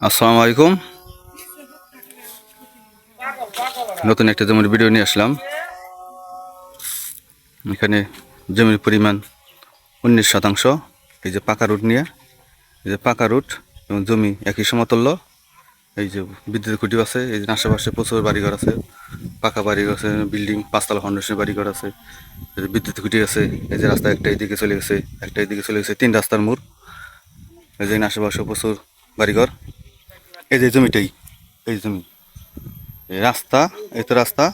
আসসালামু আলাইকুম। নতুন একটা জমির ভিডিও নিয়ে আসলাম। এখানে জমির পরিমাণ উনিশ শতাংশ। এই যে পাকা রুট নিয়ে, এই যে পাকা রুট এবং জমি একই সমতুল্য। এই যে বিদ্যুৎ খুঁটি আছে, এই যে আশেপাশে প্রচুর বাড়িঘর আছে, পাকা বাড়িঘর আছে, বিল্ডিং, পাঁচতলা ফাউন্ডেশনের বাড়িঘর আছে, এই যে বিদ্যুৎ খুঁটি আছে, এই যে রাস্তা একটা এইদিকে চলে গেছে, একটা এইদিকে চলে গেছে, তিন রাস্তার মোড়। এই যে আশেপাশে প্রচুর বাড়িঘর। এই যে জমিটাই এই জমি। রাস্তা, এই তো রাস্তা,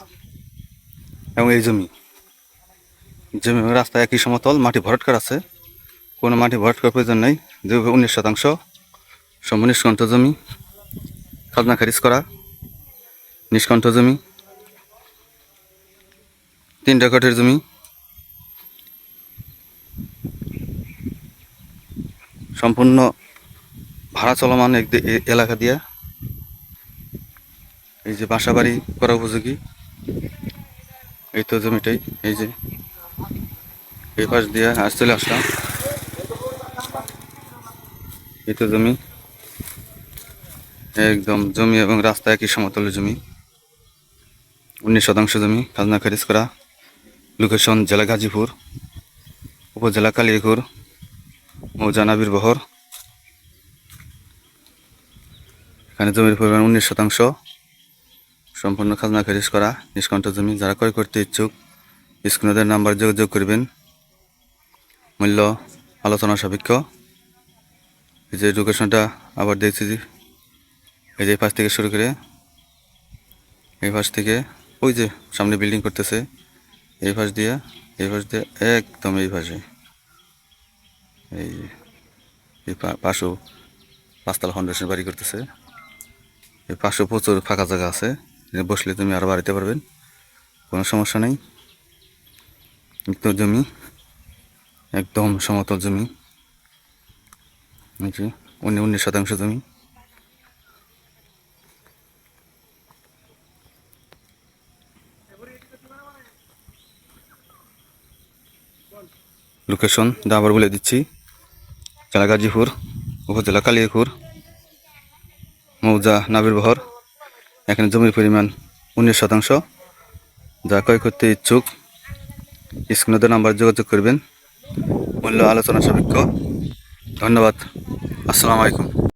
এবং এই জমি। জমি রাস্তা একই সমতল, মাটি ভরাট করা আছে। কোনো মাটি ভরাট করার প্রয়োজন নেই যে উনিশ শতাংশ সম্পূর্ণ নিষ্কণ্ঠ জমি, খাজনা খারিজ করা, নিষ্কণ্ঠ জমি তিন রেকর্ডের জমি, সম্পূর্ণ ভাড়া চলমান এলাকা দিয়া। এই যে বাসা বাড়ি করা উপযোগী। এই তো জমিটাই, এই যে। এই পাশ দিয়ে আজ চলে আসলাম। এই তো জমি। একদম জমি এবং রাস্তা একই সমতল জমি। উনিশ শতাংশ জমি, খাজনা খারিজ করা। লোকেশন জেলা গাজীপুর। উপজেলা কালিয়াকুর। মৌজা নাবির বহর। এখানে জমির পরিমাণ উনিশ শতাংশ। সম্পূর্ণ খাজনা খারিজ করা নিষ্কণ্ঠ জমি যারা ক্রয় করতে ইচ্ছুক স্ক্রিনদের নাম্বার যোগাযোগ করবেন। মূল্য আলোচনা সাপেক্ষ। এই যে লোকেশনটা আবার দেখছি এই যে পাশ থেকে শুরু করে এই পাশ থেকে ওই যে সামনে বিল্ডিং করতেছে, এই পাশ দিয়ে, এই পাশ দিয়ে একদম এই পাশে। এই এই পাশেও পাঁচতলা ফাউন্ডেশন বাড়ি করতেছে। এই পাশে প্রচুর ফাঁকা জায়গা আছে। বসলে তুমি আরও বাড়িতে পারবেন। কোনো সমস্যা নেই। তো জমি। একদম সমতল জমি। উনি উনিশ শতাংশ জমি। লোকেশন দা আবার বলে দিচ্ছি জেলা গাজীপুর উপজেলা কালিয়াকুর মৌজা নাবির এখানে জমির পরিমাণ উনিশ শতাংশ। যা ক্রয় করতে ইচ্ছুক স্ক্রিনদের নাম্বার যোগাযোগ করবেন। মূল্য আলোচনা সাপেক্ষ। ধন্যবাদ। আসসালামু আলাইকুম।